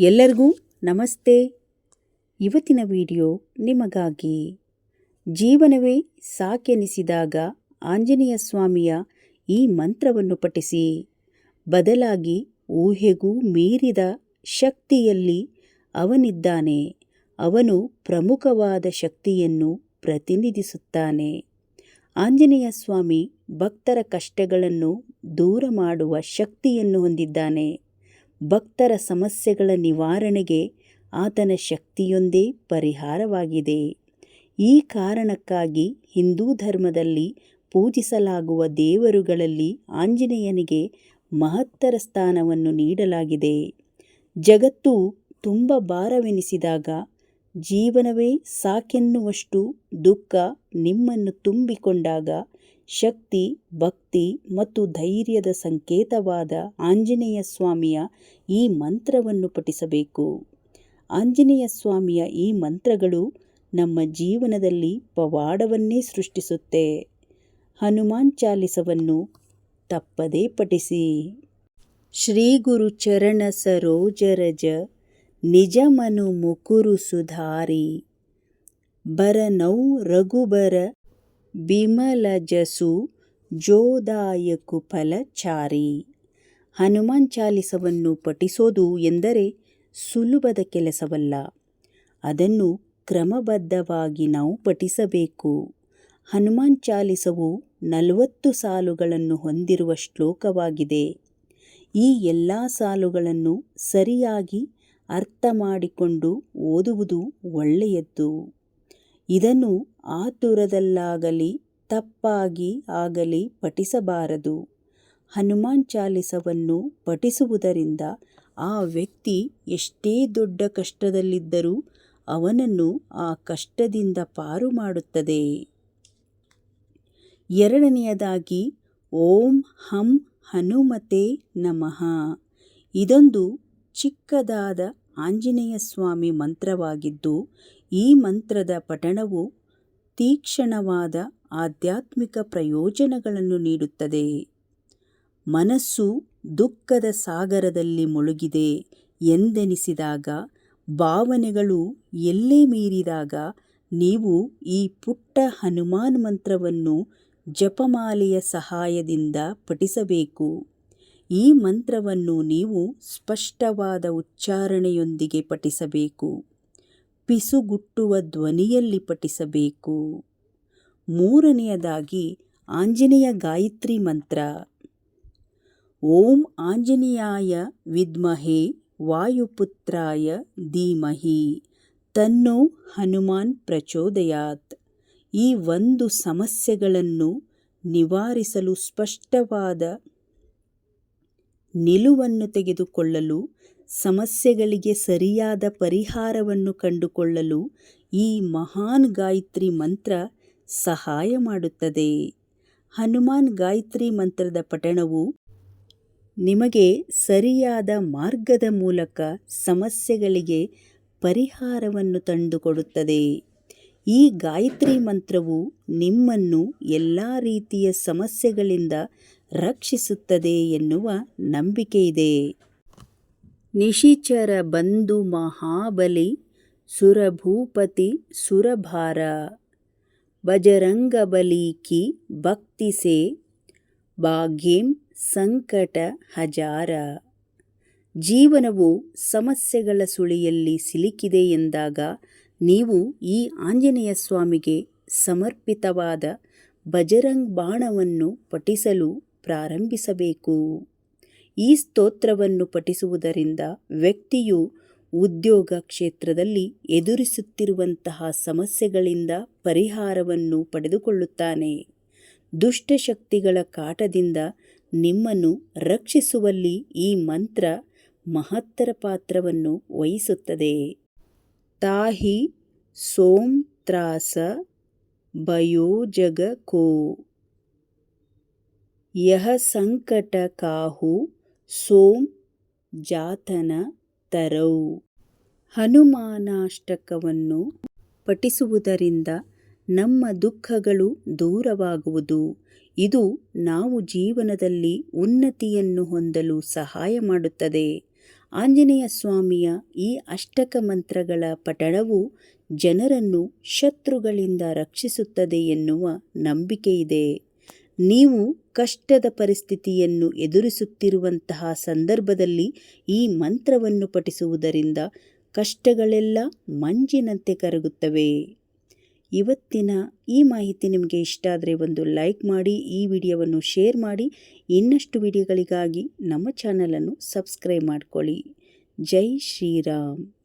ಎಲ್ಲರಿಗೂ ನಮಸ್ತೆ. ಇವತ್ತಿನ ವಿಡಿಯೋ ನಿಮಗಾಗಿ. ಜೀವನವೇ ಸಾಕೆನಿಸಿದಾಗ ಆಂಜನೇಯ ಸ್ವಾಮಿಯ ಈ ಮಂತ್ರವನ್ನು ಪಠಿಸಿ. ಬದಲಾಗಿ ಊಹೆಗೂ ಮೀರಿದ ಶಕ್ತಿಯಲ್ಲಿ ಅವನಿದ್ದಾನೆ. ಅವನು ಪ್ರಮುಖವಾದ ಶಕ್ತಿಯನ್ನು ಪ್ರತಿನಿಧಿಸುತ್ತಾನೆ. ಆಂಜನೇಯ ಸ್ವಾಮಿ ಭಕ್ತರ ಕಷ್ಟಗಳನ್ನು ದೂರ ಮಾಡುವ ಶಕ್ತಿಯನ್ನು ಹೊಂದಿದ್ದಾನೆ. ಭಕ್ತರ ಸಮಸ್ಯೆಗಳ ನಿವಾರಣೆಗೆ ಆತನ ಶಕ್ತಿಯೊಂದೇ ಪರಿಹಾರವಾಗಿದೆ. ಈ ಕಾರಣಕ್ಕಾಗಿ ಹಿಂದೂ ಧರ್ಮದಲ್ಲಿ ಪೂಜಿಸಲಾಗುವ ದೇವರುಗಳಲ್ಲಿ ಆಂಜನೇಯನಿಗೆ ಮಹತ್ತರ ಸ್ಥಾನವನ್ನು ನೀಡಲಾಗಿದೆ. ಜಗತ್ತು ತುಂಬ ಭಾರವೆನಿಸಿದಾಗ ಜೀವನವೇ ಸಾಕೆನ್ನುವಷ್ಟು ದುಃಖ ನಿಮ್ಮನ್ನು ತುಂಬಿಕೊಂಡಾಗ ಶಕ್ತಿ, ಭಕ್ತಿ ಮತ್ತು ಧೈರ್ಯದ ಸಂಕೇತವಾದ ಆಂಜನೇಯ ಸ್ವಾಮಿಯ ಈ ಮಂತ್ರವನ್ನು ಪಠಿಸಬೇಕು. ಆಂಜನೇಯ ಸ್ವಾಮಿಯ ಈ ಮಂತ್ರಗಳು ನಮ್ಮ ಜೀವನದಲ್ಲಿ ಪವಾಡವನ್ನೇ ಸೃಷ್ಟಿಸುತ್ತೆ. ಹನುಮಾನ್ ಚಾಲಿಸವನ್ನು ತಪ್ಪದೇ ಪಠಿಸಿ. ಶ್ರೀ ಗುರು ಚರಣ ಸರೋಜರಜ ನಿಜ ಮನು ಮುಕುರು ಸುಧಾರಿ. ಬರನೌ ರಘುಬರ ಬಿಮಲ ಜಸು ಜೋದಾಯಕು ಫಲಚಾರಿ. ಹನುಮಾನ್ ಚಾಲಿಸವನ್ನು ಪಠಿಸೋದು ಎಂದರೆ ಸುಲಭದ ಕೆಲಸವಲ್ಲ. ಅದನ್ನು ಕ್ರಮಬದ್ಧವಾಗಿ ನಾವು ಪಠಿಸಬೇಕು. ಹನುಮಾನ್ ಚಾಲಿಸವು ನಲವತ್ತು ಸಾಲುಗಳನ್ನು ಹೊಂದಿರುವ ಶ್ಲೋಕವಾಗಿದೆ. ಈ ಎಲ್ಲ ಸಾಲುಗಳನ್ನು ಸರಿಯಾಗಿ ಅರ್ಥ ಮಾಡಿಕೊಂಡು ಓದುವುದು ಒಳ್ಳೆಯದ್ದು. ಇದನ್ನು ಆತುರದಲ್ಲಾಗಲಿ, ತಪ್ಪಾಗಿ ಆಗಲಿ ಪಠಿಸಬಾರದು. ಹನುಮಾನ್ ಚಾಲಿಸವನ್ನು ಪಠಿಸುವುದರಿಂದ ಆ ವ್ಯಕ್ತಿ ಎಷ್ಟೇ ದೊಡ್ಡ ಕಷ್ಟದಲ್ಲಿದ್ದರೂ ಅವನನ್ನು ಆ ಕಷ್ಟದಿಂದ ಪಾರು ಮಾಡುತ್ತದೆ. ಎರಡನೆಯದಾಗಿ, ಓಂ ಹಂ ಹನುಮತೆ ನಮಃ. ಇದೊಂದು ಚಿಕ್ಕದಾದ ಆಂಜನೇಯ ಸ್ವಾಮಿ ಮಂತ್ರವಾಗಿದ್ದು ಈ ಮಂತ್ರದ ಪಠಣವು ತೀಕ್ಷ್ಣವಾದ ಆಧ್ಯಾತ್ಮಿಕ ಪ್ರಯೋಜನಗಳನ್ನು ನೀಡುತ್ತದೆ. ಮನಸ್ಸು ದುಃಖದ ಸಾಗರದಲ್ಲಿ ಮುಳುಗಿದೆ ಎಂದೆನಿಸಿದಾಗ ಭಾವನೆಗಳು ಎಲ್ಲೇ ಮೀರಿದಾಗ ನೀವು ಈ ಪುಟ್ಟ ಹನುಮಾನ್ ಮಂತ್ರವನ್ನು ಜಪಮಾಲೆಯ ಸಹಾಯದಿಂದ ಪಠಿಸಬೇಕು. ಈ ಮಂತ್ರವನ್ನು ನೀವು ಸ್ಪಷ್ಟವಾದ ಉಚ್ಚಾರಣೆಯೊಂದಿಗೆ ಪಠಿಸಬೇಕು. ಪಿಸುಗುಟ್ಟುವ ಧ್ವನಿಯಲ್ಲಿ ಪಠಿಸಬೇಕು. ಮೂರನೆಯದಾಗಿ ಆಂಜನೇಯ ಗಾಯತ್ರಿ ಮಂತ್ರ. ಓಂ ಆಂಜನೇಯಾಯ ವಿದ್ಮಹೆ ವಾಯುಪುತ್ರಾಯ ಧೀಮಹಿ ತನ್ನೋ ಹನುಮಾನ್ ಪ್ರಚೋದಯಾತ್. ಈ ಒಂದು ಸಮಸ್ಯೆಗಳನ್ನು ನಿವಾರಿಸಲು ಸ್ಪಷ್ಟವಾದ ನಿಲುವನ್ನು ತೆಗೆದುಕೊಳ್ಳಲು ಸಮಸ್ಯೆಗಳಿಗೆ ಸರಿಯಾದ ಪರಿಹಾರವನ್ನು ಕಂಡುಕೊಳ್ಳಲು ಈ ಮಹಾನ್ ಗಾಯತ್ರಿ ಮಂತ್ರ ಸಹಾಯ ಮಾಡುತ್ತದೆ. ಹನುಮಾನ್ ಗಾಯತ್ರಿ ಮಂತ್ರದ ಪಠಣವು ನಿಮಗೆ ಸರಿಯಾದ ಮಾರ್ಗದ ಮೂಲಕ ಸಮಸ್ಯೆಗಳಿಗೆ ಪರಿಹಾರವನ್ನು ತಂದುಕೊಡುತ್ತದೆ. ಈ ಗಾಯತ್ರಿ ಮಂತ್ರವು ನಿಮ್ಮನ್ನು ಎಲ್ಲ ರೀತಿಯ ಸಮಸ್ಯೆಗಳಿಂದ ರಕ್ಷಿಸುತ್ತದೆ ಎನ್ನುವ ನಂಬಿಕೆಯಿದೆ. ನಿಶಿಚರ ಬಂಧು ಮಹಾಬಲಿ ಸುರಭೂಪತಿ ಸುರಭಾರ. ಬಜರಂಗಬಲಿ ಕಿ ಭಕ್ತಿ ಸೇ ಭಾಗ್ಯಂ ಸಂಕಟ ಹಜಾರ. ಜೀವನವು ಸಮಸ್ಯೆಗಳ ಸುಳಿಯಲ್ಲಿ ಸಿಲುಕಿದೆ ಎಂದಾಗ ನೀವು ಈ ಆಂಜನೇಯ ಸ್ವಾಮಿಗೆ ಸಮರ್ಪಿತವಾದ ಬಜರಂಗ್ ಬಾಣವನ್ನು ಪಠಿಸಲು ಪ್ರಾರಂಭಿಸಬೇಕು. ಈ ಸ್ತೋತ್ರವನ್ನು ಪಠಿಸುವುದರಿಂದ ವ್ಯಕ್ತಿಯು ಉದ್ಯೋಗ ಕ್ಷೇತ್ರದಲ್ಲಿ ಎದುರಿಸುತ್ತಿರುವಂತಹ ಸಮಸ್ಯೆಗಳಿಂದ ಪರಿಹಾರವನ್ನು ಪಡೆದುಕೊಳ್ಳುತ್ತಾನೆ. ದುಷ್ಟಶಕ್ತಿಗಳ ಕಾಟದಿಂದ ನಿಮ್ಮನ್ನು ರಕ್ಷಿಸುವಲ್ಲಿ ಈ ಮಂತ್ರ ಮಹತ್ತರ ಪಾತ್ರವನ್ನು ವಹಿಸುತ್ತದೆ. ತಾಹಿ ಸೋಂ ತ್ರಾಸ ಭಯೋಜಗ ಕೋ ಯಹ ಸಂಕಟ ಕಾಹು ಸೋಂ ಜಾತನ ತರೌ. ಹನುಮಾನಾಷ್ಟಕವನ್ನು ಪಠಿಸುವುದರಿಂದ ನಮ್ಮ ದುಃಖಗಳು ದೂರವಾಗುವುದು. ಇದು ನಾವು ಜೀವನದಲ್ಲಿ ಉನ್ನತಿಯನ್ನು ಹೊಂದಲು ಸಹಾಯ ಮಾಡುತ್ತದೆ. ಆಂಜನೇಯ ಸ್ವಾಮಿಯ ಈ ಅಷ್ಟಕ ಮಂತ್ರಗಳ ಪಠಣವು ಜನರನ್ನು ಶತ್ರುಗಳಿಂದ ರಕ್ಷಿಸುತ್ತದೆ ಎನ್ನುವ ನಂಬಿಕೆಯಿದೆ. ನೀವು ಕಷ್ಟದ ಪರಿಸ್ಥಿತಿಯನ್ನು ಎದುರಿಸುತ್ತಿರುವಂತಹ ಸಂದರ್ಭದಲ್ಲಿ ಈ ಮಂತ್ರವನ್ನು ಪಠಿಸುವುದರಿಂದ ಕಷ್ಟಗಳೆಲ್ಲ ಮಂಜಿನಂತೆ ಕರಗುತ್ತವೆ. ಇವತ್ತಿನ ಈ ಮಾಹಿತಿ ನಿಮಗೆ ಇಷ್ಟ ಆದರೆ ಒಂದು ಲೈಕ್ ಮಾಡಿ, ಈ ವಿಡಿಯೋವನ್ನು ಶೇರ್ ಮಾಡಿ, ಇನ್ನಷ್ಟು ವಿಡಿಯೋಗಳಿಗಾಗಿ ನಮ್ಮ ಚಾನಲನ್ನು ಸಬ್ಸ್ಕ್ರೈಬ್ ಮಾಡಿಕೊಳ್ಳಿ. ಜೈ ಶ್ರೀರಾಮ್.